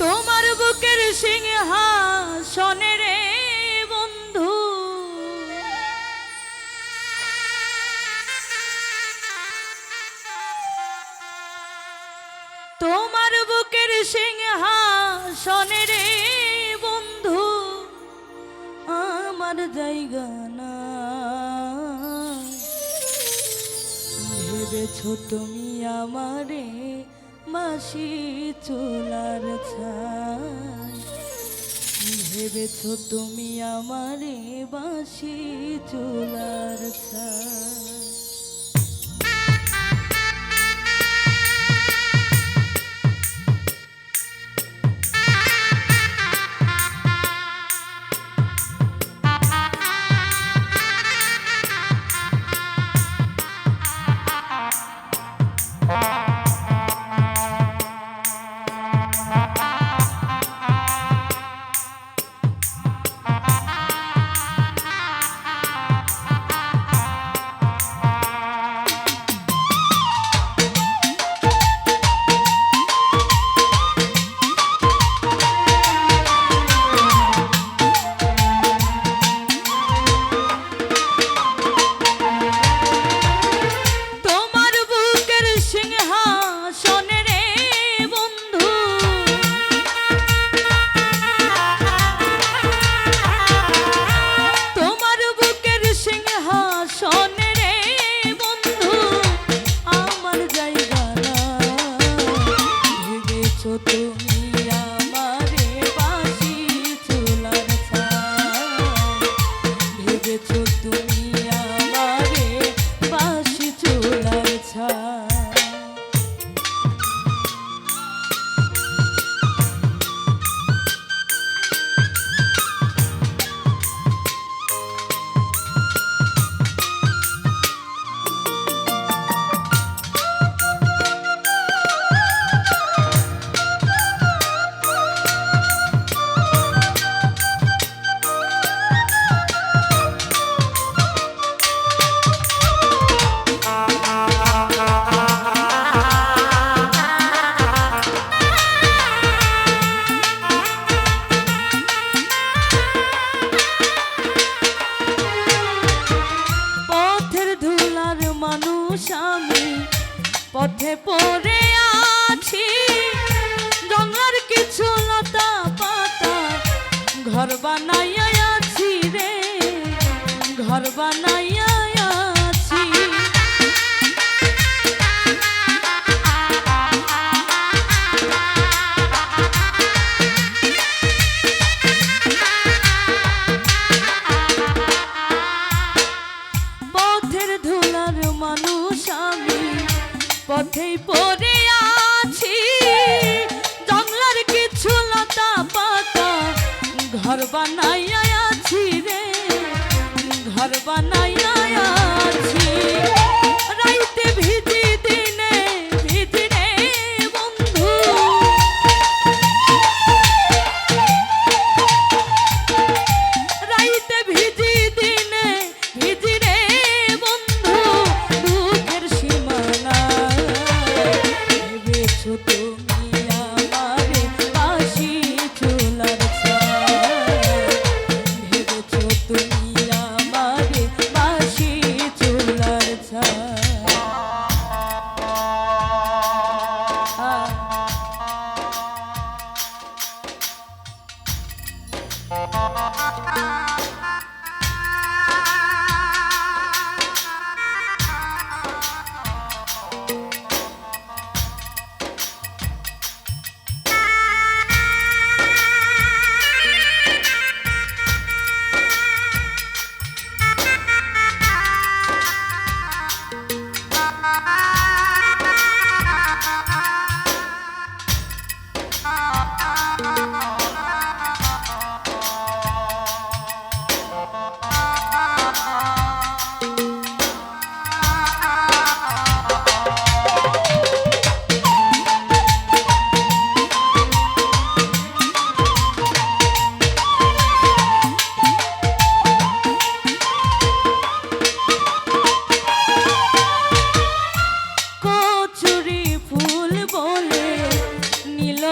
তোমার বুকের সিংহাসনে রে বন্ধু। তোমার বুকের সিংহাসনে রে বন্ধু, আমার জায়গা না ভেবেছ তুমি আমারে মাসি চোলার ছায় ভেবেছ তুমি আমারে বাসি চোলার ঘর বানাইয়া আছি রে ঘর বানাইয়া আছি পথের ধুলার মানুষ আমি পথেই পড়ে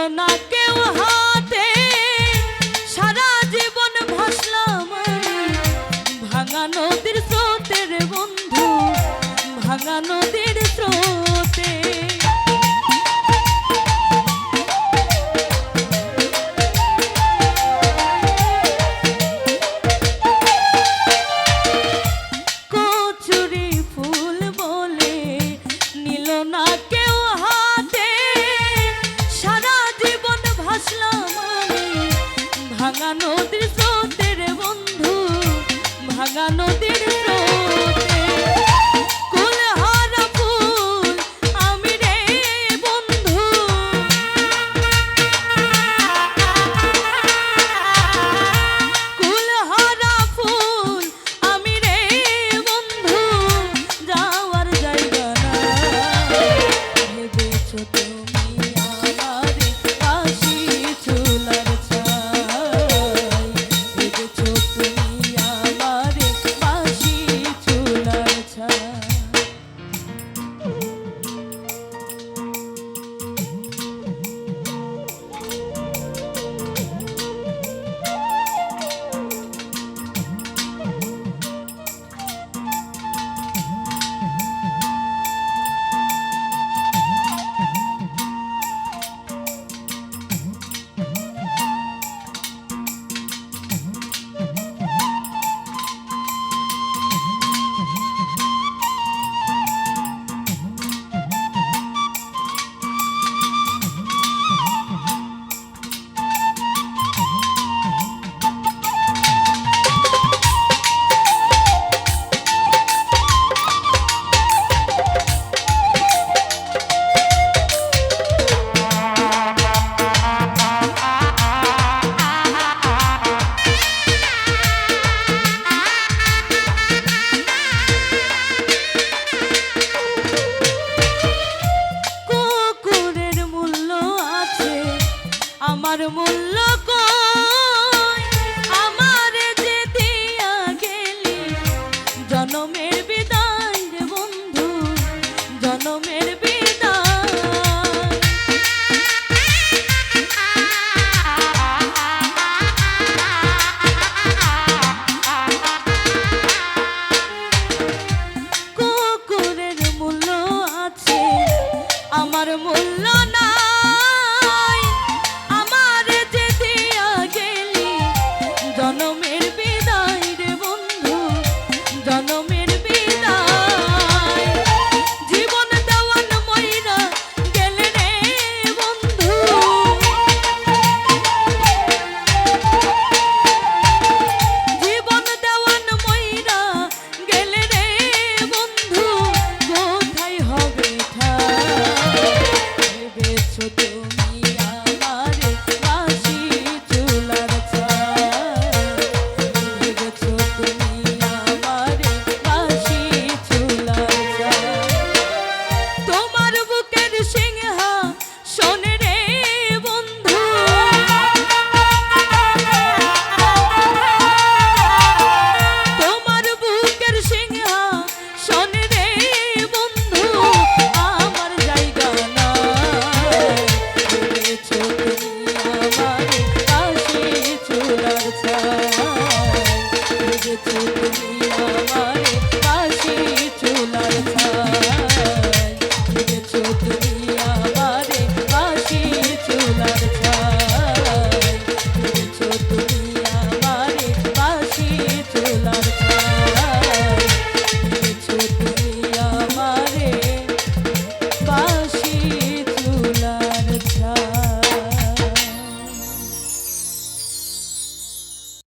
night. গঙ্গা নদী